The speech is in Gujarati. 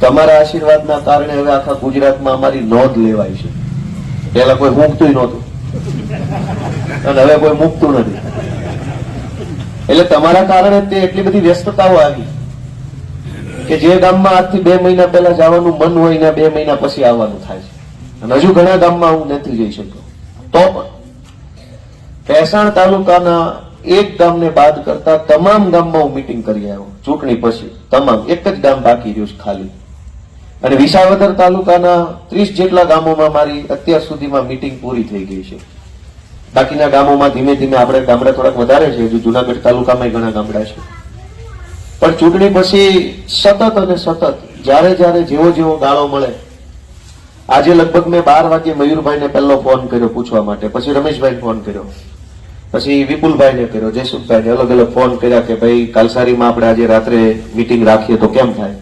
તમારા આશીર્વાદના કારણે હવે આખા ગુજરાતમાં અમારી નોંધ લેવાય છે. પેલા કોઈ મૂકતું નહોતું. અને હવે કોઈ મૂકતું નથી. એટલે તમારા કારણે તે એટલી બધી વ્યસ્તતાઓ આવી કે જે ગામમાં આજથી બે મહિના પહેલા જવાનું મન હોય ને બે મહિના પછી આવવાનું થાય છે. અને હજુ ઘણા ગામમાં હું નથી જઈ શકતો તો પણ ભેસાણ તાલુકાના એક ગામને બાદ કરતા તમામ ગામમાં હું મિટિંગ કરી આવ્યો. ચૂંટણી પછી તમામ એક જ ગામ બાકી રહ્યું છે ખાલી. અને વિસાવદર તાલુકાના ત્રીસ જેટલા ગામોમાં મારી અત્યાર સુધીમાં મીટિંગ પૂરી થઈ ગઈ છે. બાકીના ગામોમાં ધીમે ધીમે આપણે ગામડા થોડાક વધારે છે, હજુ જુનાગઢ તાલુકામાં ઘણા ગામડા છે. પણ ચૂંટણી પછી સતત અને સતત જ્યારે જ્યારે જેવો જેવો ગાળો મળે, આજે લગભગ મેં બાર વાગે મયુરભાઈને પહેલો ફોન કર્યો પૂછવા માટે, પછી રમેશભાઈને ફોન કર્યો, પછી વિપુલભાઈને કર્યો, જયસુખભાઈને અલગ અલગ ફોન કર્યા કે ભાઈ કાલસારીમાં આપણે આજે રાત્રે મિટિંગ રાખીએ તો કેમ થાય?